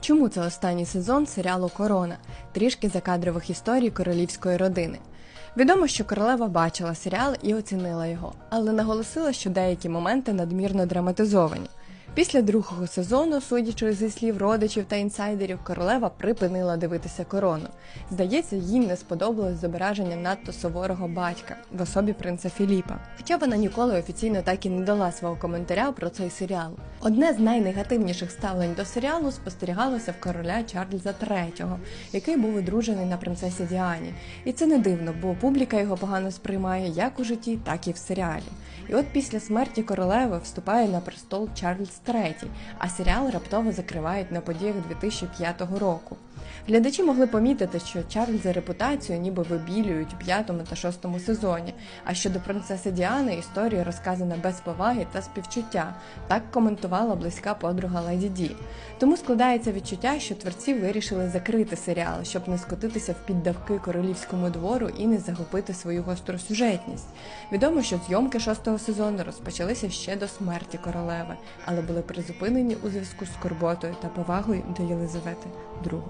Чому це останній сезон серіалу Корона? Трішки закадрових історій королівської родини. Відомо, що королева бачила серіал і оцінила його, але наголосила, що деякі моменти надмірно драматизовані. Після другого сезону, судячи зі слів родичів та інсайдерів, королева припинила дивитися корону. Здається, їй не сподобалось зображення надто суворого батька в особі принца Філіпа. Хоча вона ніколи офіційно так і не дала свого коментаря про цей серіал. Одне з найнегативніших ставлень до серіалу спостерігалося в короля Чарльза III, який був одружений на принцесі Діані. І це не дивно, бо публіка його погано сприймає як у житті, так і в серіалі. І от після смерті королеви вступає на престол Чарльз III, а серіал раптово закривають на подіях 2005 року. Глядачі могли помітити, що Чарльза репутацію ніби вибілюють у п'ятому та шостому сезоні. А щодо принцеси Діани історія розказана без поваги та співчуття. Так коментувала близька подруга Леді Ді. Тому складається відчуття, що творці вирішили закрити серіал, щоб не скотитися в піддавки королівському двору і не загубити свою гостросюжетність. Відомо, що зйомки шостого сезону розпочалися ще до смерті королеви, але були призупинені у зв'язку з скорботою та повагою до Єлизавети II.